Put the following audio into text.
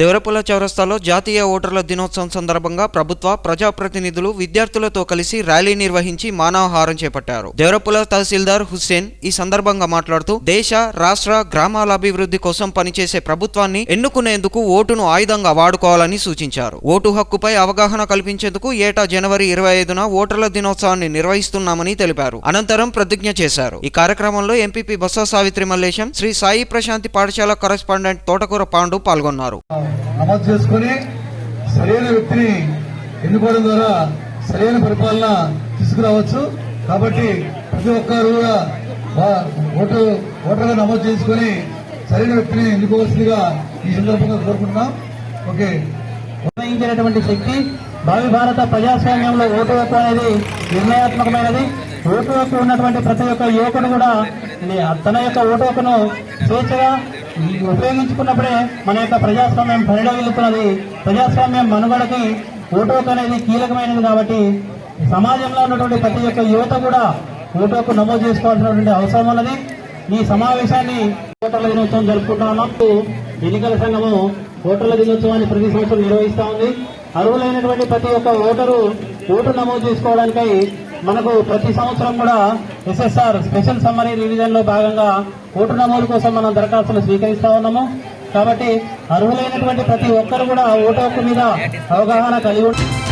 దేవరపుల చౌరస్తాలో జాతీయ ఓటర్ల దినోత్సవం సందర్భంగా ప్రభుత్వ ప్రజాప్రతినిధులు విద్యార్థులతో కలిసి ర్యాలీ నిర్వహించి మానవహారం చేపట్టారు. దేవరపుల తహసీల్దార్ హుస్సేన్ ఈ సందర్భంగా మాట్లాడుతూ దేశ రాష్ట్ర గ్రామాల అభివృద్ధి కోసం పనిచేసే ప్రభుత్వాన్ని ఎన్నుకునేందుకు ఓటును ఆయుధంగా వాడుకోవాలని సూచించారు. ఓటు హక్కుపై అవగాహన కల్పించేందుకు ఏటా జనవరి ఇరవై ఐదున ఓటర్ల దినోత్సవాన్ని నిర్వహిస్తున్నామని తెలిపారు. అనంతరం ప్రతిజ్ఞ చేశారు. ఈ కార్యక్రమంలో ఎంపీపీ బొత్స సావిత్రి మల్లేశం శ్రీ సాయి ప్రశాంతి పాఠశాల కరెస్పాండెంట్ తోటకూర పాండు పాల్గొన్నారు. నమోదు చేసుకుని సరైన వ్యక్తిని ఎన్నుకోవడం ద్వారా సరైన పరిపాలన తీసుకురావచ్చు. కాబట్టి ప్రతి ఒక్కరు కూడా ఓటు ఓటర్గా నమోదు చేసుకుని సరైన వ్యక్తిని ఎన్నుకోవాల్సిందిగా ఈ సందర్భంగా కోరుకుంటున్నాం. ఓకే. నిర్ణయించినటువంటి శక్తి భావి భారత ప్రజాస్వామ్యంలో ఓటు హక్కు అనేది నిర్ణయాత్మకమైనది. ఓటు హక్కు ఉన్నటువంటి ప్రతి ఒక్క యువకుడు కూడా తన యొక్క ఓటు హక్కును స్వేచ్ఛగా ఉపయోగించుకున్నప్పుడే మన యొక్క ప్రజాస్వామ్యం పరిడవిల్లుతున్నది ప్రజాస్వామ్యం మనుగడకి ఓటు అనేది కీలకమైనది కాబట్టి సమాజంలో ఉన్నటువంటి ప్రతి ఒక్క యువత కూడా ఓటోకు నమోదు చేసుకోవాల్సినటువంటి అవసరం ఉన్నది. ఈ సమావేశాన్ని ఓటర్ల దినోత్సవం జరుపుకుంటా ఉన్నప్పుడు ఎన్నికల సంఘము ఓటర్ల దినోత్సవాన్ని ప్రతి సంవత్సరం నిర్వహిస్తా ఉంది. అర్హులైనటువంటి ప్రతి ఒక్క ఓటరు ఓటు నమోదు చేసుకోవడానికై మనకు ప్రతి సంవత్సరం కూడా ఎస్ఎస్ఆర్ స్పెషల్ సమ్మరీ రివిజన్లో భాగంగా ఓటు నమోదు కోసం మనం దరఖాస్తులు స్వీకరిస్తా ఉన్నాము. కాబట్టి అర్హులైనటువంటి ప్రతి ఒక్కరు కూడా ఓటు హక్కు మీద అవగాహన కలిగి ఉంటుంది